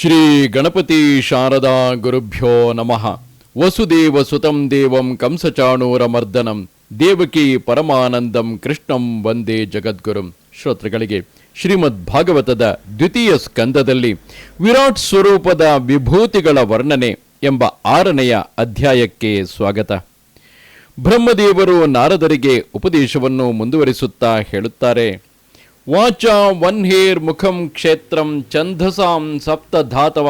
ಶ್ರೀ ಗಣಪತಿ ಶಾರದಾ ಗುರುಭ್ಯೋ ನಮಃ. ವಸುದೇವ ಸುತಂ ದೇವಂ ಕಂಸಚಾಣೂರ ಮರ್ದನಂ. ದೇವಕಿ ಪರಮಾನಂದಂ ಕೃಷ್ಣಂ ವಂದೇ ಜಗದ್ಗುರುಂ. ಶ್ರೋತೃಗಳಿಗೆ, ಶ್ರೀಮದ್ ಭಾಗವತದ ದ್ವಿತೀಯ ಸ್ಕಂದದಲ್ಲಿ ವಿರಾಟ್ ಸ್ವರೂಪದ ವಿಭೂತಿಗಳ ವರ್ಣನೆ ಎಂಬ ಆರನೆಯ ಅಧ್ಯಾಯಕ್ಕೆ ಸ್ವಾಗತ. ಬ್ರಹ್ಮದೇವರು ನಾರದರಿಗೆ ಉಪದೇಶವನ್ನು ಮುಂದುವರಿಸುತ್ತಾ ಹೇಳುತ್ತಾರೆ ವಾಚ ವನ್ಹೇರ್ ಮುಖಂ ಕ್ಷೇತ್ರಂ ಛಂದಸಾಂ ಸಪ್ತಧಾತವ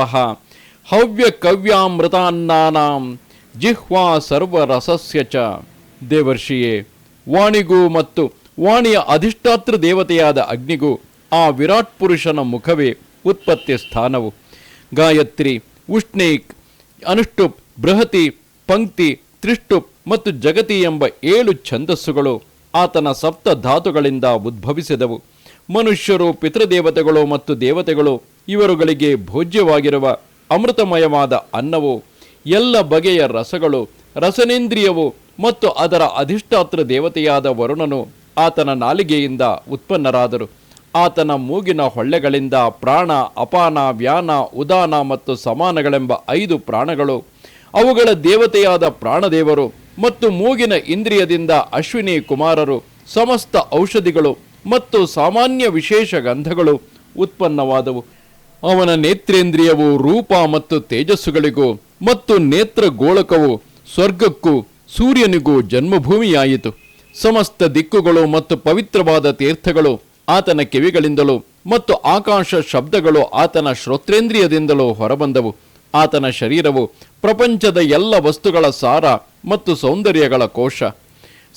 ಹವ್ಯ ಕವ್ಯಾಮೃತಾನ್ನಾನಾಂ ಜಿಹ್ವಾ ಸರ್ವರಸಸ್ಯ ಚ. ದೇವರ್ಷಿಯೇ, ವಾಣಿಗೂ ಮತ್ತು ವಾಣಿಯ ಅಧಿಷ್ಠಾತೃ ದೇವತೆಯಾದ ಅಗ್ನಿಗೂ ಆ ವಿರಾಟ್ ಪುರುಷನ ಮುಖವೇ ಉತ್ಪತ್ತಿ ಸ್ಥಾನವು. ಗಾಯತ್ರಿ, ಉಷ್ಣೇಕ್ ಅನುಷ್ಟುಪ್ ಬೃಹತಿ, ಪಂಕ್ತಿ ತ್ರಿಷ್ಟುಪ್ ಮತ್ತು ಜಗತಿ ಎಂಬ ಏಳು ಛಂದಸ್ಸುಗಳು ಆತನ ಸಪ್ತ ಧಾತುಗಳಿಂದ ಉದ್ಭವಿಸಿದವು. ಮನುಷ್ಯರು, ಪಿತೃದೇವತೆಗಳು ಮತ್ತು ದೇವತೆಗಳು ಇವರುಗಳಿಗೆ ಭೋಜ್ಯವಾಗಿರುವ ಅಮೃತಮಯವಾದ ಅನ್ನವು ಎಲ್ಲ ಬಗೆಯ ರಸಗಳು, ರಸನೇಂದ್ರಿಯವು ಮತ್ತು ಅದರ ಅಧಿಷ್ಠಾತೃ ದೇವತೆಯಾದ ವರುಣನು ಆತನ ನಾಲಿಗೆಯಿಂದ ಉತ್ಪನ್ನರಾದರು. ಆತನ ಮೂಗಿನ ಹೊಳ್ಳೆಗಳಿಂದ ಪ್ರಾಣ, ಅಪಾನ, ವ್ಯಾನ, ಉದಾನ ಮತ್ತು ಸಮಾನಗಳೆಂಬ ಐದು ಪ್ರಾಣಗಳು, ಅವುಗಳ ದೇವತೆಯಾದ ಪ್ರಾಣದೇವರು ಮತ್ತು ಮೂಗಿನ ಇಂದ್ರಿಯದಿಂದ ಅಶ್ವಿನಿ ಕುಮಾರರು, ಸಮಸ್ತ ಔಷಧಿಗಳು ಮತ್ತು ಸಾಮಾನ್ಯ ವಿಶೇಷ ಗಂಧಗಳು ಉತ್ಪನ್ನವಾದವು. ಅವನ ನೇತ್ರೇಂದ್ರಿಯವು ರೂಪ ಮತ್ತು ತೇಜಸ್ಸುಗಳಿಗೂ ಮತ್ತು ನೇತ್ರ ಗೋಳಕವು ಸ್ವರ್ಗಕ್ಕೂ ಸೂರ್ಯನಿಗೂ ಜನ್ಮಭೂಮಿಯಾಯಿತು. ಸಮಸ್ತ ದಿಕ್ಕುಗಳು ಮತ್ತು ಪವಿತ್ರವಾದ ತೀರ್ಥಗಳು ಆತನ ಕಿವಿಗಳಿಂದಲೂ ಮತ್ತು ಆಕಾಶ ಶಬ್ದಗಳು ಆತನ ಶ್ರೋತ್ರೇಂದ್ರಿಯದಿಂದಲೂ ಹೊರಬಂದವು. ಆತನ ಶರೀರವು ಪ್ರಪಂಚದ ಎಲ್ಲ ವಸ್ತುಗಳ ಸಾರ ಮತ್ತು ಸೌಂದರ್ಯಗಳ ಕೋಶ.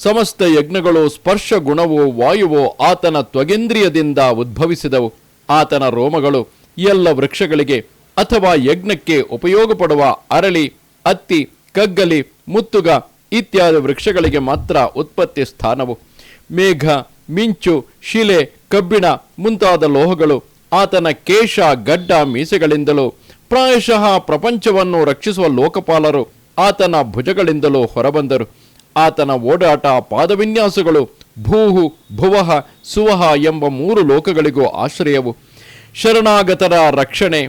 ಸಮಸ್ತ ಯಜ್ಞಗಳು, ಸ್ಪರ್ಶ ಗುಣವೋ, ವಾಯುವೋ, ಆತನ ತ್ವಗೇಂದ್ರಿಯದಿಂದ ಉದ್ಭವಿಸಿದವು. ಆತನ ರೋಮಗಳು ಎಲ್ಲ ವೃಕ್ಷಗಳಿಗೆ ಅಥವಾ ಯಜ್ಞಕ್ಕೆ ಉಪಯೋಗಪಡುವ ಅರಳಿ, ಅತ್ತಿ, ಕಗ್ಗಲಿ, ಮುತ್ತುಗ ಇತ್ಯಾದಿ ವೃಕ್ಷಗಳಿಗೆ ಮಾತ್ರ ಉತ್ಪತ್ತಿ ಸ್ಥಾನವು. ಮೇಘ, ಮಿಂಚು, ಶಿಲೆ, ಕಬ್ಬಿಣ ಮುಂತಾದ ಲೋಹಗಳು ಆತನ ಕೇಶ, ಗಡ್ಡ, ಮೀಸೆಗಳಿಂದಲೂ ಪ್ರಾಯಶಃ ಪ್ರಪಂಚವನ್ನು ರಕ್ಷಿಸುವ ಲೋಕಪಾಲರು ಆತನ ಭುಜಗಳಿಂದಲೂ ಹೊರಬಂದರು. ಆತನ ಓಡಾಟ ಪಾದವಿನ್ಯಾಸಗಳು, ಭೂಹು, ಭುವಹ, ಸುವಹ ಎಂಬ ಮೂರು ಲೋಕಗಳಿಗೂ ಆಶ್ರಯವು. ಶರಣಾಗತರ ರಕ್ಷಣೆ,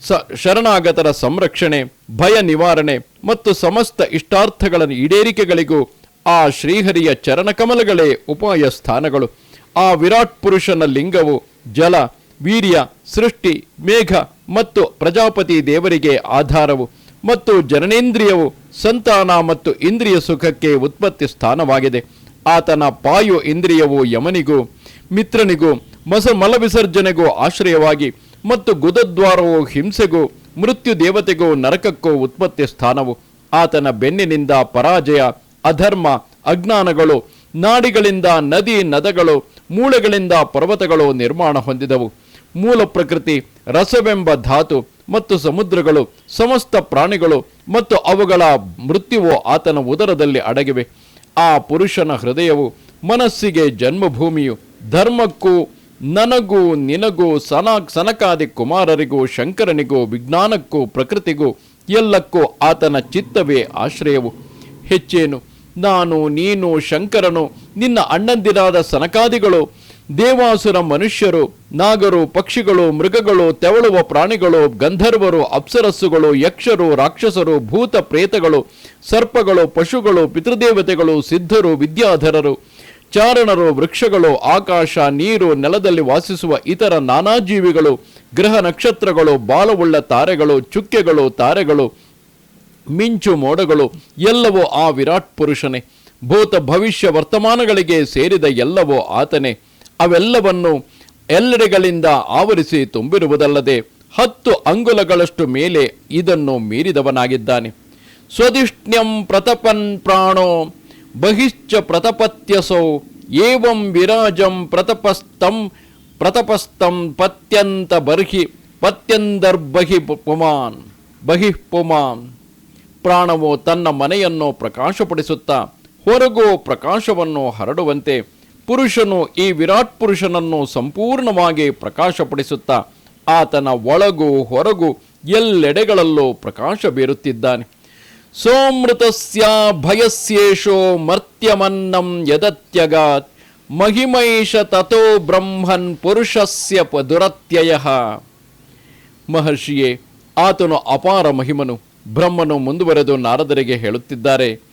ಸ, ಶರಣಾಗತರ ಸಂರಕ್ಷಣೆ, ಭಯ ನಿವಾರಣೆ ಮತ್ತು ಸಮಸ್ತ ಇಷ್ಟಾರ್ಥಗಳ ಈಡೇರಿಕೆಗಳಿಗೂ ಆ ಶ್ರೀಹರಿಯ ಚರಣಕಮಲಗಳೇ ಉಪಾಯ ಸ್ಥಾನಗಳು. ಆ ವಿರಾಟ್ ಪುರುಷನ ಲಿಂಗವು ಜಲ, ವೀರ್ಯ, ಸೃಷ್ಟಿ, ಮೇಘ ಮತ್ತು ಪ್ರಜಾಪತಿ ದೇವರಿಗೆ ಆಧಾರವು ಮತ್ತು ಜನನೇಂದ್ರಿಯವು ಸಂತಾನ ಮತ್ತು ಇಂದ್ರಿಯ ಸುಖಕ್ಕೆ ಉತ್ಪತ್ತಿ ಸ್ಥಾನವಾಗಿದೆ. ಆತನ ಪಾಯು ಇಂದ್ರಿಯವು ಯಮನಿಗೂ, ಮಿತ್ರನಿಗೂ, ಮಸ ಮಲವಿಸರ್ಜನೆಗೂ ಆಶ್ರಯವಾಗಿ ಮತ್ತು ಗುದದ್ವಾರವು ಹಿಂಸೆಗೂ, ಮೃತ್ಯು ದೇವತೆಗೂ ನರಕಕ್ಕೂ ಉತ್ಪತ್ತಿ ಸ್ಥಾನವು. ಆತನ ಬೆನ್ನಿನಿಂದ ಪರಾಜಯ, ಅಧರ್ಮ, ಅಜ್ಞಾನಗಳು, ನಾಡಿಗಳಿಂದ ನದಿ ನದಗಳು, ಮೂಳೆಗಳಿಂದ ಪರ್ವತಗಳು ನಿರ್ಮಾಣ ಹೊಂದಿದವು. ಮೂಲ ಪ್ರಕೃತಿ, ರಸವೆಂಬ ಧಾತು ಮತ್ತು ಸಮುದ್ರಗಳು, ಸಮಸ್ತ ಪ್ರಾಣಿಗಳು ಮತ್ತು ಅವುಗಳ ಮೃತ್ಯುವು ಆತನ ಉದರದಲ್ಲಿ ಅಡಗಿವೆ. ಆ ಪುರುಷನ ಹೃದಯವು ಮನಸ್ಸಿಗೆ ಜನ್ಮಭೂಮಿಯು, ಧರ್ಮಕ್ಕೂ ನನಗೂ ನಿನಗೂ ಸನ, ಸನಕಾದಿ ಕುಮಾರರಿಗೂ ಶಂಕರನಿಗೂ ವಿಜ್ಞಾನಕ್ಕೂ ಪ್ರಕೃತಿಗೂ ಎಲ್ಲಕ್ಕೂ ಆತನ ಚಿತ್ತವೇ ಆಶ್ರಯವು. ಹೆಚ್ಚೇನು, ನಾನು, ನೀನು, ಶಂಕರನು, ನಿನ್ನ ಅಣ್ಣಂದಿರಾದ ಸನಕಾದಿಗಳು ದೇವಾಸುರ ಮನುಷ್ಯರು, ನಾಗರು, ಪಕ್ಷಿಗಳು, ಮೃಗಗಳು, ತೆವಳುವ ಪ್ರಾಣಿಗಳು, ಗಂಧರ್ವರು, ಅಪ್ಸರಸ್ಸುಗಳು, ಯಕ್ಷರು, ರಾಕ್ಷಸರು, ಭೂತ ಪ್ರೇತಗಳು, ಸರ್ಪಗಳು, ಪಶುಗಳು, ಪಿತೃದೇವತೆಗಳು, ಸಿದ್ಧರು, ವಿದ್ಯಾಧರರು, ಚಾರಣರು, ವೃಕ್ಷಗಳು, ಆಕಾಶ, ನೀರು, ನೆಲದಲ್ಲಿ ವಾಸಿಸುವ ಇತರ ನಾನಾ ಜೀವಿಗಳು, ಗ್ರಹ ನಕ್ಷತ್ರಗಳು, ಬಾಲವುಳ್ಳ ತಾರೆಗಳು, ಚುಕ್ಕೆಗಳು, ತಾರೆಗಳು, ಮಿಂಚು ಮೋಡಗಳು, ಎಲ್ಲವೂ ಆ ವಿರಾಟ್ ಪುರುಷನೇ. ಭೂತ ಭವಿಷ್ಯ ವರ್ತಮಾನಗಳಿಗೆ ಸೇರಿದ ಎಲ್ಲವೂ ಆತನೇ. ಅವೆಲ್ಲವನ್ನು ಎಲ್ಲೆಡೆಗಳಿಂದ ಆವರಿಸಿ ತುಂಬಿರುವುದಲ್ಲದೆ ಹತ್ತು ಅಂಗುಲಗಳಷ್ಟು ಮೇಲೆ ಇದನ್ನು ಮೀರಿದವನಾಗಿದ್ದಾನೆ. ಸ್ವದಿಷ್ಣ್ಯಂ ಪ್ರತಪನ್ ಪ್ರಾಣೋ ಬಹಿಶ್ಚ ಪ್ರತಪತ್ಯಸೋ ಏವಂ ವಿರಾಜಂ ಪ್ರತಪಸ್ತಂ ಪ್ರತಪಸ್ತಂ ಪತ್ಯಂತ ಬರ್ಹಿ ಪತ್ಯಂದರ್ಬಹಿ ಪುಮಾನ್, ಬಹಿಃ ಪುಮಾನ್. ಪ್ರಾಣವು ತನ್ನ ಮನೆಯನ್ನು ಪ್ರಕಾಶಪಡಿಸುತ್ತಾ ಹೊರಗೋ ಪ್ರಕಾಶವನ್ನು ಹರಡುವಂತೆ ಪುರುಷನು ಈ ವಿರಾಟ್ ಪುರುಷನನ್ನು ಸಂಪೂರ್ಣವಾಗಿ ಪ್ರಕಾಶಪಡಿಸುತ್ತಾ ಆತನ ಒಳಗು ಹೊರಗು ಎಲ್ಲೆಡೆಗಳಲ್ಲೂ ಪ್ರಕಾಶ ಬೀರುತ್ತಿದ್ದಾನೆ. ಸೋಮೃತಸ್ಯ ಭಯಸ್ಯೇಷೋ ಮರ್ತ್ಯಮನ್ನಂ ಯದತ್ಯಗಾತ್, ಮಹಿಮೈಷ ತಥೋ ಬ್ರಹ್ಮನ್ ಪುರುಷಸ್ಯ ದುರತ್ಯಯ ಮಹರ್ಷಿಯೇ, ಆತನು ಅಪಾರ ಮಹಿಮನು. ಬ್ರಹ್ಮನು ಮುಂದುವರೆದು ನಾರದರಿಗೆ ಹೇಳುತ್ತಿದ್ದಾರೆ.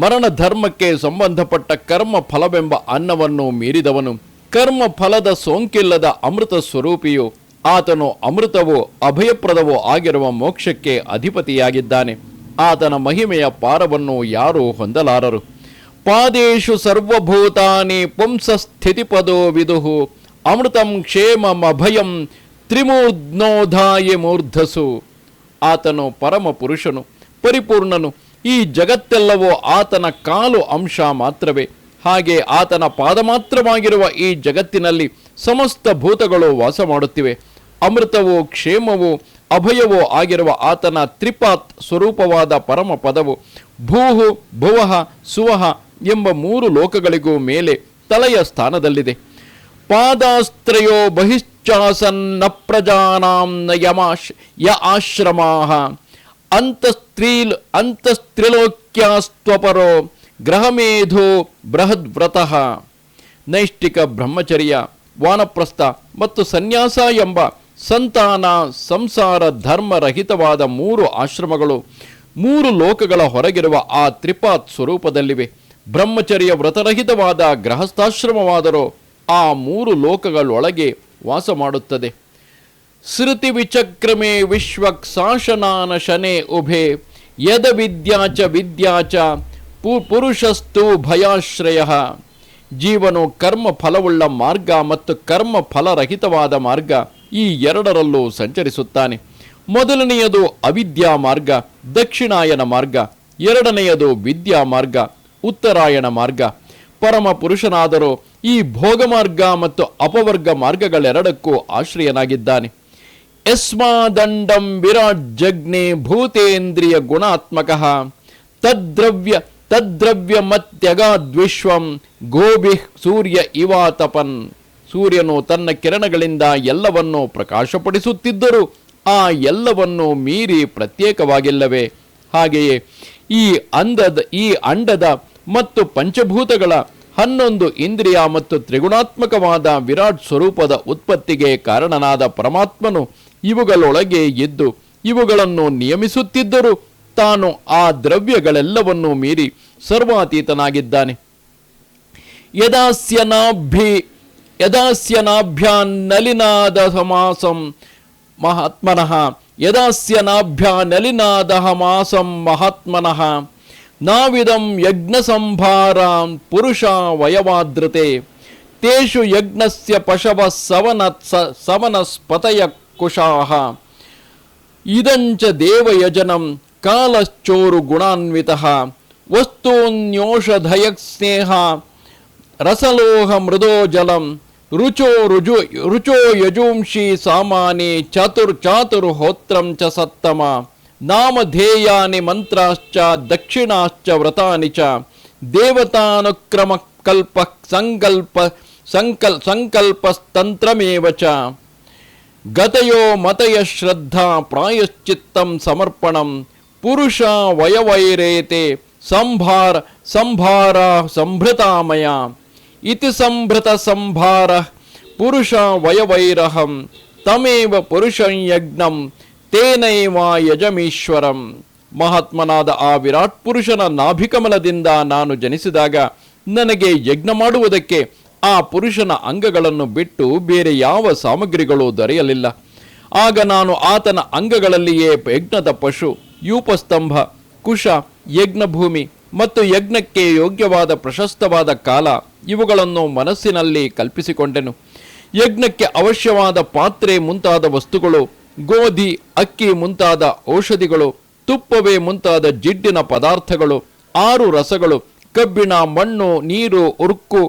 ಮರಣ ಧರ್ಮಕ್ಕೆ ಸಂಬಂಧಪಟ್ಟ ಕರ್ಮ ಫಲವೆಂಬ ಅನ್ನವನ್ನು ಮೀರಿದವನು ಕರ್ಮ ಫಲದ ಸೋಂಕಿಲ್ಲದ ಅಮೃತ ಸ್ವರೂಪಿಯು ಆತನು ಅಮೃತವೋ ಅಭಯಪ್ರದವೋ ಆಗಿರುವ ಮೋಕ್ಷಕ್ಕೆ ಅಧಿಪತಿಯಾಗಿದ್ದಾನೆ. ಆತನ ಮಹಿಮೆಯ ಪಾರವನ್ನು ಯಾರೂ ಹೊಂದಲಾರರು. ಪಾದೇಶು ಸರ್ವಭೂತಾನಿ ಪುಂಸ ಸ್ಥಿತಿಪದೋ ವಿದುಹು ಅಮೃತಂ ಕ್ಷೇಮಮಭಯಂ ತ್ರಿಮೂರ್ಧ್ನೋಧಾಯ ಮೂರ್ಧಸು ಆತನು ಪರಮ ಪುರುಷನು ಪರಿಪೂರ್ಣನು ಈ ಜಗತ್ತೆಲ್ಲವೋ ಆತನ ಕಾಲು ಅಂಶ ಮಾತ್ರವೇ. ಹಾಗೆ ಆತನ ಪಾದ ಮಾತ್ರವಾಗಿರುವ ಈ ಜಗತ್ತಿನಲ್ಲಿ ಸಮಸ್ತ ಭೂತಗಳು ವಾಸ ಮಾಡುತ್ತಿವೆ. ಅಮೃತವೋ ಕ್ಷೇಮವೋ ಅಭಯವೋ ಆಗಿರುವ ಆತನ ತ್ರಿಪಾತ್ ಸ್ವರೂಪವಾದ ಪರಮ ಪದವು ಭೂಹು ಭುವಃ ಸುವಹ ಎಂಬ ಮೂರು ಲೋಕಗಳಿಗೂ ಮೇಲೆ ತಲೆಯ ಸ್ಥಾನದಲ್ಲಿದೆ. ಪಾದಾಸ್ತ್ರಯೋ ಬಹಿಶ್ಚಾಸನ್ನ ಪ್ರಜಾನಾಂ ಯ ಆಶ್ರಮಾಹ. ಅಂತಸ್ತ್ರೀಲ್ ಅಂತಸ್ತ್ರಿಲೋಕ್ಯಾಸ್ತ್ವಪರೋ ಗ್ರಹಮೇಧೋ ಬೃಹದ್ವ್ರತಃ. ನೈಷ್ಠಿಕ ಬ್ರಹ್ಮಚರ್ಯ, ವಾನಪ್ರಸ್ಥ ಮತ್ತು ಸನ್ಯಾಸ ಎಂಬ ಸಂತಾನ ಸಂಸಾರ ಧರ್ಮರಹಿತವಾದ ಮೂರು ಆಶ್ರಮಗಳು ಮೂರು ಲೋಕಗಳ ಹೊರಗಿರುವ ಆ ತ್ರಿಪಾತ್ ಸ್ವರೂಪದಲ್ಲಿವೆ. ಬ್ರಹ್ಮಚರ್ಯ ವ್ರತರಹಿತವಾದ ಗೃಹಸ್ಥಾಶ್ರಮವಾದರೂ ಆ ಮೂರು ಲೋಕಗಳೊಳಗೆ ವಾಸ ಮಾಡುತ್ತದೆ. ಶ್ರುತಿ ವಿಚಕ್ರಮೆ ವಿಶ್ವಕ್ ಶಾಸನಾನ ಶನೆ ಉಭೆ, ಯದ ವಿದ್ಯಾಚ ವಿದ್ಯಾಚ ಪುರುಷಸ್ತು ಭಯಾಶ್ರಯ. ಜೀವನು ಕರ್ಮ ಫಲವುಳ್ಳ ಮಾರ್ಗ ಮತ್ತು ಕರ್ಮ ಫಲರಹಿತವಾದ ಮಾರ್ಗ ಈ ಎರಡರಲ್ಲೂ ಸಂಚರಿಸುತ್ತಾನೆ. ಮೊದಲನೆಯದು ಅವಿದ್ಯಾ ಮಾರ್ಗ, ದಕ್ಷಿಣಾಯನ ಮಾರ್ಗ, ಎರಡನೆಯದು ವಿದ್ಯಾ ಮಾರ್ಗ, ಉತ್ತರಾಯಣ ಮಾರ್ಗ. ಪರಮ ಪುರುಷನಾದರೂ ಈ ಭೋಗ ಮಾರ್ಗ ಮತ್ತು ಅಪವರ್ಗ ಮಾರ್ಗಗಳೆರಡಕ್ಕೂ ಆಶ್ರಯನಾಗಿದ್ದಾನೆ. ಯಸ್ಮಾದಂಡಂ ವಿರಾಟ್ ಜಗ್ನೆ ಭೂತೇಂದ್ರಿಯ ಗುಣಾತ್ಮಕ ತದ್ರವ್ಯ ಮತ್ಯಗ ಮತ್ಯಗಾದ್ವಿಶ್ವಂ ಗೋಭಿ ಸೂರ್ಯ ಇವಾತಪನ್. ಸೂರ್ಯನು ತನ್ನ ಕಿರಣಗಳಿಂದ ಎಲ್ಲವನ್ನೂ ಪ್ರಕಾಶಪಡಿಸುತ್ತಿದ್ದರು. ಆ ಎಲ್ಲವನ್ನೂ ಮೀರಿ ಪ್ರತ್ಯೇಕವಾಗಿಲ್ಲವೇ? ಹಾಗೆಯೇ ಈ ಅಂದದ, ಈ ಅಂಡದ ಮತ್ತು ಪಂಚಭೂತಗಳ ಹನ್ನೊಂದು ಇಂದ್ರಿಯ ಮತ್ತು ತ್ರಿಗುಣಾತ್ಮಕವಾದ ವಿರಾಟ್ ಸ್ವರೂಪದ ಉತ್ಪತ್ತಿಗೆ ಕಾರಣನಾದ ಪರಮಾತ್ಮನು ಇವುಗಳೊಳಗೆ ಇದ್ದು ಇವುಗಳನ್ನು ನಿಯಮಿಸುತ್ತಿದ್ದರೂ ತಾನು ಆ ದ್ರವ್ಯಗಳೆಲ್ಲವನ್ನೂ ಮೀರಿ ಸರ್ವಾತೀತನಾಗಿದ್ದಾನೆ. ಯದಾಸ್ಯನಾಭಿ ಯದಾಸ್ಯನಾಭ್ಯಾನ್ನಲಿನಾದ ಸಮಾಸಂ ಮಹಾತ್ಮನಃ, ಯದಾಸ್ಯನಾಭ್ಯಾನಲಿನಾದ ಮಾಸಂ ಮಹಾತ್ಮನಃ, ನಾವಿದಂ ಯಜ್ಞ ಸಂಭಾರಾನ್ ಪುರುಷ ವಯವಾದೃತೆ, ತೇಷು ಯಜ್ಞಸ್ಯ ಪಶವ ಸವನ ಸವನಸ್ಪತಯ ಕುಶಾಹ. ಇದಂಚ ದೇವಯಜನಂ ಕಾಲಶ್ಚೋರು ಗುಣಾನ್ವಿತ ವಸ್ತೂನ್ಯೋಷಧಯ ಸ್ನೇಹ ರಸಲೋಹ ಮೃದೋ ಜಲಂ ರುಚೋ ರುಜು ರುಚೋ ಯಜೂಂಷಿ ಸಾಮಾನಿ ಚತುರ್ ಚಾತುರ್ ಹೋತ್ರಂ ಚ ಸತ್ತಮ ನಾಮಧೇಯಾನಿ ಮಂತ್ರಾಶ್ಚ ದಕ್ಷಿಣಾಶ್ಚ ವ್ರತಾನಿ ಚ ದೇವತಾನುಕ್ರಮ ಕಲ್ಪ ಸಂಕಲ್ಪ ಸಂಕಲ್ ಸಂಕಲ್ಪಸ್ತಂತ್ರಮೇವ ಚ ಗತಯೋ ಮತಯ ಶ್ರದ್ಧಾ ಪ್ರಾಯಶ್ಚಿತ್ತಂ ಸಮರ್ಪಣಂ ಪುರುಷ ವಯವೈರೇತೆ ಸಂಭಾರ ಸಂಭಾರ ಸಂಭೃತಾಮಯ ಇತಿ ಸಂಭೃತ ಸಂಭಾರ ಪುರುಷ ವಯವೈರಹಂ ತಮೇವ ಪುರುಷಂ ಯಜ್ಞಂ ತೇನೈವ ಯಜಮೀಶ್ವರಂ. ಮಹಾತ್ಮನಾದ ಆ ವಿರಾಟ್ ಪುರುಷನ ನಾಭಿಕಮಲದಿಂದ ನಾನು ಜನಿಸಿದಾಗ ನನಗೆ ಯಜ್ಞ ಮಾಡುವುದಕ್ಕೆ ಆ ಪುರುಷನ ಅಂಗಗಳನ್ನು ಬಿಟ್ಟು ಬೇರೆ ಯಾವ ಸಾಮಗ್ರಿಗಳು ದೊರೆಯಲಿಲ್ಲ. ಆಗ ನಾನು ಆತನ ಅಂಗಗಳಲ್ಲಿಯೇ ಯಜ್ಞದ ಪಶು, ಯೂಪಸ್ತಂಭ, ಕುಶ, ಯಜ್ಞಭೂಮಿ ಮತ್ತು ಯಜ್ಞಕ್ಕೆ ಯೋಗ್ಯವಾದ ಪ್ರಶಸ್ತವಾದ ಕಾಲ ಇವುಗಳನ್ನು ಮನಸ್ಸಿನಲ್ಲಿ ಕಲ್ಪಿಸಿಕೊಂಡೆನು. ಯಜ್ಞಕ್ಕೆ ಅವಶ್ಯವಾದ ಪಾತ್ರೆ ಮುಂತಾದ ವಸ್ತುಗಳು, ಗೋಧಿ, ಅಕ್ಕಿ ಮುಂತಾದ ಔಷಧಿಗಳು, ತುಪ್ಪವೇ ಮುಂತಾದ ಜಿಡ್ಡಿನ ಪದಾರ್ಥಗಳು, ಆರು ರಸಗಳು, ಕಬ್ಬಿಣ, ಮಣ್ಣು, ನೀರು ಉರುಕು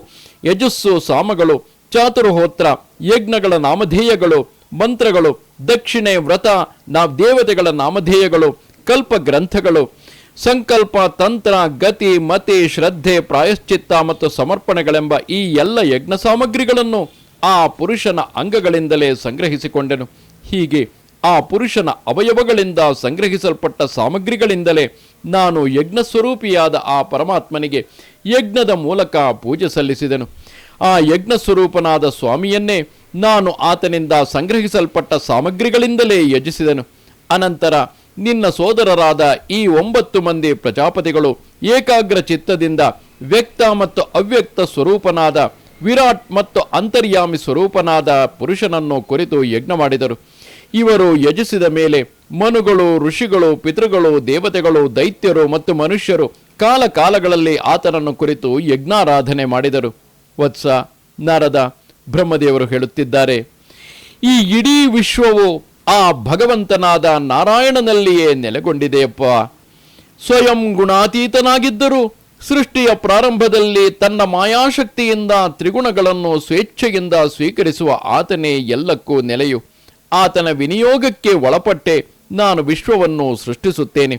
ಯಜಸ್ಸು ಸಾಮಗಳು, ಚಾತುರ್ಹೋತ್ರ, ಯಜ್ಞಗಳ ನಾಮಧೇಯಗಳು, ಮಂತ್ರಗಳು, ದಕ್ಷಿಣೆ ವ್ರತ ನಾ ದೇವತೆಗಳ ನಾಮಧೇಯಗಳು, ಕಲ್ಪ ಗ್ರಂಥಗಳು. ಸಂಕಲ್ಪ, ತಂತ್ರ, ಗತಿ, ಮತಿ, ಶ್ರದ್ಧೆ, ಪ್ರಾಯಶ್ಚಿತ್ತ ಮತ್ತು ಸಮರ್ಪಣೆಗಳೆಂಬ ಈ ಎಲ್ಲ ಯಜ್ಞ ಸಾಮಗ್ರಿಗಳನ್ನು ಆ ಪುರುಷನ ಅಂಗಗಳಿಂದಲೇ ಸಂಗ್ರಹಿಸಿಕೊಂಡೆನು. ಹೀಗೆ ಆ ಪುರುಷನ ಅವಯವಗಳಿಂದ ಸಂಗ್ರಹಿಸಲ್ಪಟ್ಟ ಸಾಮಗ್ರಿಗಳಿಂದಲೇ ನಾನು ಯಜ್ಞ ಸ್ವರೂಪಿಯಾದ ಆ ಪರಮಾತ್ಮನಿಗೆ ಯಜ್ಞದ ಮೂಲಕ ಪೂಜೆ ಸಲ್ಲಿಸಿದೆನು. ಆ ಯಜ್ಞ ಸ್ವರೂಪನಾದ ಸ್ವಾಮಿಯನ್ನೇ ನಾನು ಆತನಿಂದ ಸಂಗ್ರಹಿಸಲ್ಪಟ್ಟ ಸಾಮಗ್ರಿಗಳಿಂದಲೇ ಯಜಿಸಿದನು. ಅನಂತರ ನಿನ್ನ ಸೋದರರಾದ ಈ ಒಂಬತ್ತು ಮಂದಿ ಪ್ರಜಾಪತಿಗಳು ಏಕಾಗ್ರ ಚಿತ್ತದಿಂದ ವ್ಯಕ್ತ ಮತ್ತು ಅವ್ಯಕ್ತ ಸ್ವರೂಪನಾದ ವಿರಾಟ್ ಮತ್ತು ಅಂತರ್ಯಾಮಿ ಸ್ವರೂಪನಾದ ಪುರುಷನನ್ನು ಕುರಿತು ಯಜ್ಞ ಮಾಡಿದರು. ಇವರು ಯಜಿಸಿದ ಮೇಲೆ ಮನುಗಳು, ಋಷಿಗಳು, ಪಿತೃಗಳು, ದೇವತೆಗಳು, ದೈತ್ಯರು ಮತ್ತು ಮನುಷ್ಯರು ಕಾಲ ಕಾಲಗಳಲ್ಲಿ ಆತನನ್ನು ಕುರಿತು ಯಜ್ಞಾರಾಧನೆ ಮಾಡಿದರು. ವತ್ಸ ನಾರದ ಬ್ರಹ್ಮದೇವರು ಹೇಳುತ್ತಿದ್ದಾರೆ, ಈ ಇಡೀ ವಿಶ್ವವು ಆ ಭಗವಂತನಾದ ನಾರಾಯಣನಲ್ಲಿಯೇ ನೆಲೆಗೊಂಡಿದೆಯಪ್ಪ. ಸ್ವಯಂ ಗುಣಾತೀತನಾಗಿದ್ದರೂ ಸೃಷ್ಟಿಯ ಪ್ರಾರಂಭದಲ್ಲಿ ತನ್ನ ಮಾಯಾಶಕ್ತಿಯಿಂದ ತ್ರಿಗುಣಗಳನ್ನು ಸ್ವೇಚ್ಛೆಯಿಂದ ಸ್ವೀಕರಿಸುವ ಆತನೇ ಎಲ್ಲಕ್ಕೂ ನೆಲೆಯು. ಆತನ ವಿನಿಯೋಗಕ್ಕೆ ಒಳಪಟ್ಟೆ ನಾನು ವಿಶ್ವವನ್ನು ಸೃಷ್ಟಿಸುತ್ತೇನೆ.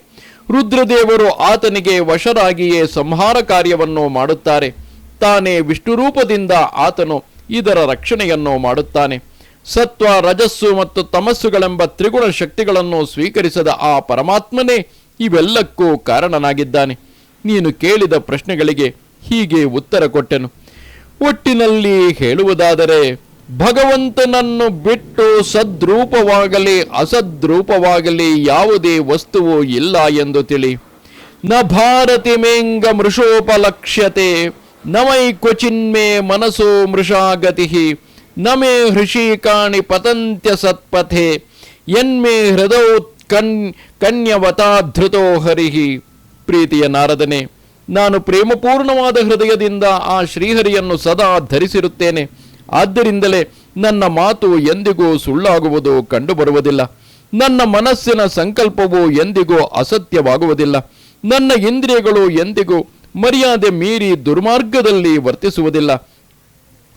ರುದ್ರದೇವರು ಆತನಿಗೆ ವಶರಾಗಿಯೇ ಸಂಹಾರ ಕಾರ್ಯವನ್ನು ಮಾಡುತ್ತಾರೆ. ತಾನೇ ವಿಷ್ಣು ರೂಪದಿಂದ ಆತನು ಇದರ ರಕ್ಷಣೆಯನ್ನು ಮಾಡುತ್ತಾನೆ. ಸತ್ವ, ರಜಸ್ಸು ಮತ್ತು ತಮಸ್ಸುಗಳೆಂಬ ತ್ರಿಗುಣ ಶಕ್ತಿಗಳನ್ನು ಸ್ವೀಕರಿಸದ ಆ ಪರಮಾತ್ಮನೇ ಇವೆಲ್ಲಕ್ಕೂ ಕಾರಣನಾಗಿದ್ದಾನೆ. ನೀನು ಕೇಳಿದ ಪ್ರಶ್ನೆಗಳಿಗೆ ಹೀಗೆ ಉತ್ತರ ಕೊಟ್ಟೆನು. ಒಟ್ಟಿನಲ್ಲಿ ಹೇಳುವುದಾದರೆ ಭಗವಂತನನ್ನು ಬಿಟ್ಟು ಸದ್ರೂಪವಾಗಲಿ, ಅಸದ್ರೂಪವಾಗಲಿ ಯಾವುದೇ ವಸ್ತುವು ಇಲ್ಲ ಎಂದು ತಿಳಿ. ನ ಭಾರತಿ ಮೇಂಗ ಮೃಷೋಪಲಕ್ಷ್ಯತೆ, ನ ಮೈ ಕ್ವಚಿನ್ಮೇ ಮನಸೋ ಮೃಷಾಗತಿ ನ ಮೇ ಹೃಷಿಕಾಣಿ ಪತಂತ್ಯ ಸತ್ಪಥೆ ಎನ್ಮೇ ಹೃದೌ ಕನ್ ಕನ್ಯವತಾಧೃತೋ ಹರಿಹಿ. ಪ್ರೀತಿಯ ನಾರದನೆ, ನಾನು ಪ್ರೇಮಪೂರ್ಣವಾದ ಹೃದಯದಿಂದ ಆ ಶ್ರೀಹರಿಯನ್ನು ಸದಾ ಧರಿಸಿರುತ್ತೇನೆ. ಆದ್ದರಿಂದಲೇ ನನ್ನ ಮಾತು ಎಂದಿಗೂ ಸುಳ್ಳಾಗುವುದು ಕಂಡುಬರುವುದಿಲ್ಲ. ನನ್ನ ಮನಸ್ಸಿನ ಸಂಕಲ್ಪವು ಎಂದಿಗೂ ಅಸತ್ಯವಾಗುವುದಿಲ್ಲ. ನನ್ನ ಇಂದ್ರಿಯಗಳು ಎಂದಿಗೂ ಮರ್ಯಾದೆ ಮೀರಿ ದುರ್ಮಾರ್ಗದಲ್ಲಿ ವರ್ತಿಸುವುದಿಲ್ಲ.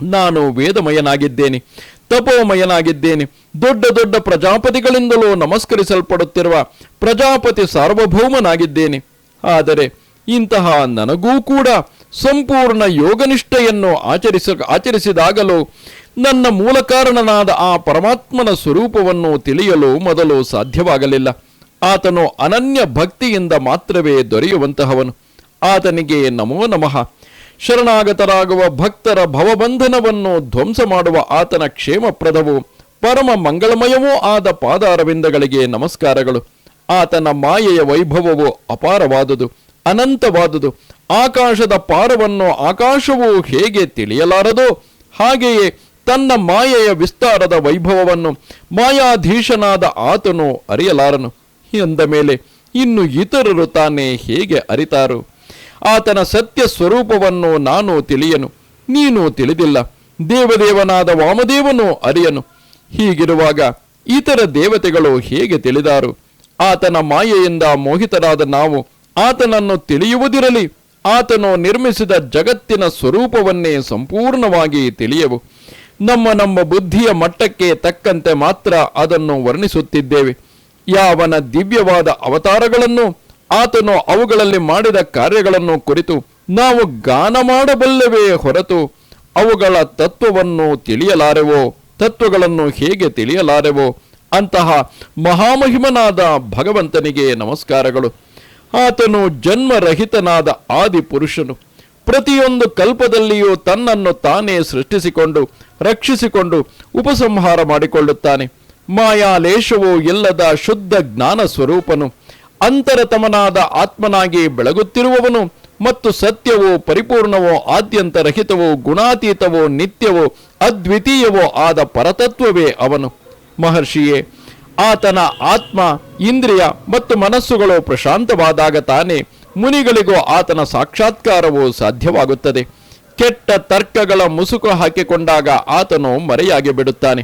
ನಾನು ವೇದಮಯನಾಗಿದ್ದೇನೆ, ತಪೋಮಯನಾಗಿದ್ದೇನೆ, ದೊಡ್ಡ ದೊಡ್ಡ ಪ್ರಜಾಪತಿಗಳಿಂದಲೂ ನಮಸ್ಕರಿಸಲ್ಪಡುತ್ತಿರುವ ಪ್ರಜಾಪತಿ ಸಾರ್ವಭೌಮನಾಗಿದ್ದೇನೆ. ಆದರೆ ಇಂತಹ ನನಗೂ ಕೂಡ ಸಂಪೂರ್ಣ ಯೋಗನಿಷ್ಠೆಯನ್ನು ಆಚರಿಸ, ಆಚರಿಸಿದಾಗಲೂ ನನ್ನ ಮೂಲ ಕಾರಣನಾದ ಆ ಪರಮಾತ್ಮನ ಸ್ವರೂಪವನ್ನು ತಿಳಿಯಲು ಮೊದಲು ಸಾಧ್ಯವಾಗಲಿಲ್ಲ. ಆತನು ಅನನ್ಯ ಭಕ್ತಿಯಿಂದ ಮಾತ್ರವೇ ದೊರೆಯುವಂತಹವನು. ಆತನಿಗೆ ನಮೋ ನಮಃ. ಶರಣಾಗತರಾಗುವ ಭಕ್ತರ ಭವಬಂಧನವನ್ನು ಧ್ವಂಸ ಮಾಡುವ ಆತನ ಕ್ಷೇಮಪ್ರದವೂ ಪರಮ ಮಂಗಳಮಯವೂ ಆದ ಪಾದಾರವಿಂದಗಳಿಗೆ ನಮಸ್ಕಾರಗಳು. ಆತನ ಮಾಯೆಯ ವೈಭವವು ಅಪಾರವಾದುದು, ಅನಂತವಾದುದು. ಆಕಾಶದ ಪಾರವನ್ನು ಆಕಾಶವು ಹೇಗೆ ತಿಳಿಯಲಾರದು? ಹಾಗೆಯೇ ತನ್ನ ಮಾಯೆಯ ವಿಸ್ತಾರದ ವೈಭವವನ್ನು ಮಾಯಾಧೀಶನಾದ ಆತನು ಅರಿಯಲಾರನು. ಎಂದ ಮೇಲೆ ಇನ್ನು ಇತರರು ತಾನೇ ಹೇಗೆ ಅರಿತಾರು? ಆತನ ಸತ್ಯ ಸ್ವರೂಪವನ್ನು ನಾನು ತಿಳಿಯನು. ನೀನು ತಿಳಿದಿಲ್ಲ. ದೇವದೇವನಾದ ವಾಮದೇವನು ಅರಿಯನು. ಹೀಗಿರುವಾಗ ಇತರ ದೇವತೆಗಳು ಹೇಗೆ ತಿಳಿದಾರು? ಆತನ ಮಾಯೆಯಿಂದ ಮೋಹಿತರಾದ ನಾವು ಆತನನ್ನು ತಿಳಿಯುವುದಿರಲಿ. ಆತನು ನಿರ್ಮಿಸಿದ ಜಗತ್ತಿನ ಸ್ವರೂಪವನ್ನೇ ಸಂಪೂರ್ಣವಾಗಿ ತಿಳಿಯವು. ನಮ್ಮ ನಮ್ಮ ಬುದ್ಧಿಯ ಮಟ್ಟಕ್ಕೆ ತಕ್ಕಂತೆ ಮಾತ್ರ ಅದನ್ನು ವರ್ಣಿಸುತ್ತಿದ್ದೇವೆ. ಯಾವನ ದಿವ್ಯವಾದ ಅವತಾರಗಳನ್ನು ಆತನು ಅವುಗಳಲ್ಲಿ ಮಾಡಿದ ಕಾರ್ಯಗಳನ್ನು ಕುರಿತು ನಾವು ಗಾನ ಮಾಡಬಲ್ಲವೇ ಹೊರತು ಅವುಗಳ ತತ್ವವನ್ನು ತಿಳಿಯಲಾರೆವೋ, ತತ್ವಗಳನ್ನು ಹೇಗೆ ತಿಳಿಯಲಾರೆವೋ ಅಂತಹ ಮಹಾಮಹಿಮನಾದ ಭಗವಂತನಿಗೆ ನಮಸ್ಕಾರಗಳು. ಆತನು ಜನ್ಮರಹಿತನಾದ ಆದಿ ಪುರುಷನು ಪ್ರತಿಯೊಂದು ಕಲ್ಪದಲ್ಲಿಯೂ ತನ್ನನ್ನು ತಾನೇ ಸೃಷ್ಟಿಸಿಕೊಂಡು, ರಕ್ಷಿಸಿಕೊಂಡು ಉಪಸಂಹಾರ ಮಾಡಿಕೊಳ್ಳುತ್ತಾನೆ. ಮಾಯಾಲೇಶವು ಇಲ್ಲದ ಶುದ್ಧ ಜ್ಞಾನ ಸ್ವರೂಪನು. ಅಂತರತಮನಾದ ಆತ್ಮನಾಗಿ ಬೆಳಗುತ್ತಿರುವವನು ಮತ್ತು ಸತ್ಯವೋ ಪರಿಪೂರ್ಣವೋ ಆದ್ಯಂತರಹಿತವೋ ಗುಣಾತೀತವೋ ನಿತ್ಯವೋ ಅದ್ವಿತೀಯವೋ ಆದ ಪರತತ್ವವೇ ಅವನು. ಮಹರ್ಷಿಯೇ ಆತನ ಆತ್ಮ, ಇಂದ್ರಿಯ ಮತ್ತು ಮನಸ್ಸುಗಳು ಪ್ರಶಾಂತವಾದಾಗ ತಾನೇ ಮುನಿಗಳಿಗೂ ಆತನ ಸಾಕ್ಷಾತ್ಕಾರವು ಸಾಧ್ಯವಾಗುತ್ತದೆ. ಕೆಟ್ಟ ತರ್ಕಗಳ ಮುಸುಕು ಹಾಕಿಕೊಂಡಾಗ ಆತನು ಮರೆಯಾಗಿ ಬಿಡುತ್ತಾನೆ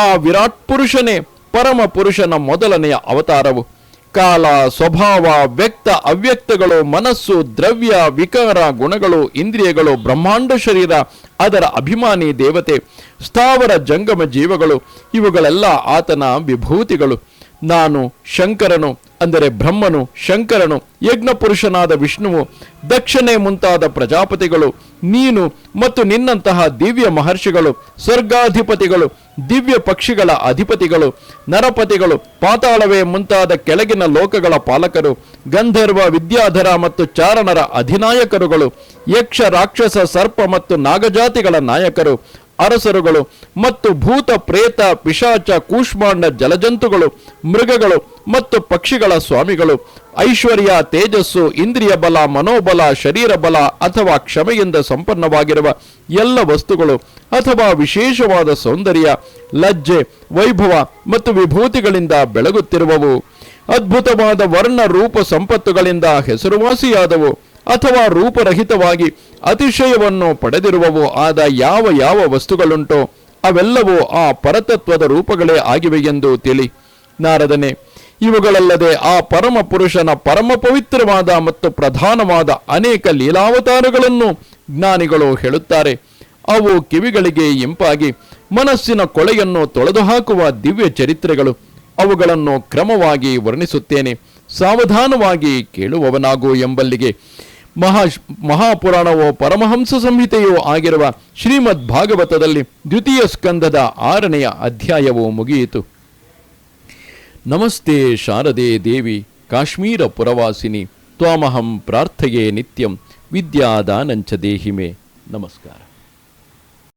ಆ ವಿರಾಟ್ ಪುರುಷನೇ ಪರಮ ಪುರುಷನ ಮೊದಲನೆಯ ಅವತಾರವು. ಕಾಲ, ಸ್ವಭಾವ, ವ್ಯಕ್ತ ಅವ್ಯಕ್ತಗಳು, ಮನಸ್ಸು, ದ್ರವ್ಯ, ವಿಕಾರ, ಗುಣಗಳು, ಇಂದ್ರಿಯಗಳು, ಬ್ರಹ್ಮಾಂಡ ಶರೀರ, ಅದರ ಅಭಿಮಾನಿ, ದೇವತೆ, ಸ್ಥಾವರ, ಜಂಗಮ ಜೀವಗಳು, ಇವುಗಳೆಲ್ಲ ಆತನ ವಿಭೂತಿಗಳು. ನಾನು ಶಂಕರನು, ಅಂದರೆ ಬ್ರಹ್ಮನು, ಶಂಕರನು, ಯಜ್ಞಪುರುಷನಾದ ವಿಷ್ಣುವು, ದಕ್ಷಿಣೆ ಮುಂತಾದ ಪ್ರಜಾಪತಿಗಳು, ನೀನು ಮತ್ತು ನಿನ್ನಂತಹ ದಿವ್ಯ ಮಹರ್ಷಿಗಳು, ಸ್ವರ್ಗಾಧಿಪತಿಗಳು ದಿವ್ಯ ಪಕ್ಷಿಗಳ ಅಧಿಪತಿಗಳು, ನರಪತಿಗಳು, ಪಾತಾಳವೇ ಮುಂತಾದ ಕೆಳಗಿನ ಲೋಕಗಳ ಪಾಲಕರು, ಗಂಧರ್ವ, ವಿದ್ಯಾಧರ ಮತ್ತು ಚಾರಣರ ಅಧಿನಾಯಕರುಗಳು, ಯಕ್ಷ, ರಾಕ್ಷಸ, ಸರ್ಪ ಮತ್ತು ನಾಗಜಾತಿಗಳ ನಾಯಕರು ಅರಸರುಗಳು ಮತ್ತು ಭೂತ, ಪ್ರೇತ, ಪಿಶಾಚ, ಕೂಷ್ಮಾಂಡ, ಜಲಜಂತುಗಳು, ಮೃಗಗಳು ಮತ್ತು ಪಕ್ಷಿಗಳ ಸ್ವಾಮಿಗಳು, ಐಶ್ವರ್ಯ, ತೇಜಸ್ಸು, ಇಂದ್ರಿಯ ಬಲ, ಮನೋಬಲ, ಶರೀರ ಬಲ ಅಥವಾ ಕ್ಷಮೆಯಿಂದ ಸಂಪನ್ನವಾಗಿರುವ ಎಲ್ಲ ವಸ್ತುಗಳು ಅಥವಾ ವಿಶೇಷವಾದ ಸೌಂದರ್ಯ, ಲಜ್ಜೆ, ವೈಭವ ಮತ್ತು ವಿಭೂತಿಗಳಿಂದ ಬೆಳಗುತ್ತಿರುವವು. ಅದ್ಭುತವಾದ ವರ್ಣ ರೂಪ ಸಂಪತ್ತುಗಳಿಂದ ಹೆಸರುವಾಸಿಯಾದವು. ಅಥವಾ ರೂಪರಹಿತವಾಗಿ ಅತಿಶಯವನ್ನು ಪಡೆದಿರುವವೋ ಆದ ಯಾವ ಯಾವ ವಸ್ತುಗಳುಂಟೋ ಅವೆಲ್ಲವೂ ಆ ಪರತತ್ವದ ರೂಪಗಳೇ ಆಗಿವೆ ಎಂದು ತಿಳಿ. ನಾರದನೆ, ಇವುಗಳಲ್ಲದೆ ಆ ಪರಮ ಪುರುಷನ ಪರಮ ಪವಿತ್ರವಾದ ಮತ್ತು ಪ್ರಧಾನವಾದ ಅನೇಕ ಲೀಲಾವತಾರಗಳನ್ನು ಜ್ಞಾನಿಗಳು ಹೇಳುತ್ತಾರೆ. ಅವು ಕಿವಿಗಳಿಗೆ ಇಂಪಾಗಿ, ಮನಸ್ಸಿನ ಕೊಳೆಯನ್ನು ತೊಳೆದು ಹಾಕುವ ದಿವ್ಯ ಚರಿತ್ರೆಗಳು. ಅವುಗಳನ್ನು ಕ್ರಮವಾಗಿ ವರ್ಣಿಸುತ್ತೇನೆ, ಸಾವಧಾನವಾಗಿ ಕೇಳುವವನಾಗು ಎಂಬಲ್ಲಿಗೆ. ಮಹಾ ಮಹಾಪುರಾಣವೋ ಪರಮಹಂಸ ಸಂಹಿತೆಯೋ ಆಗಿರುವ ಶ್ರೀಮದ್ ಭಾಗವತದಲ್ಲಿ ದ್ವಿತೀಯ ಸ್ಕಂದದ ಆರನೆಯ ಅಧ್ಯಾಯವೋ ಮುಗಿಯಿತು. ನಮಸ್ತೆ ಶಾರದೆ ದೇವಿ, ಕಾಶ್ಮೀರ ಪುರವಾಸಿನಿ, ತ್ವಾಮಹಂ ಪ್ರಾರ್ಥೆಯೇ ನಿತ್ಯಂ, ವಿದ್ಯಾದಾನಂಚ ದೇಹಿಮೆ. ನಮಸ್ಕಾರ.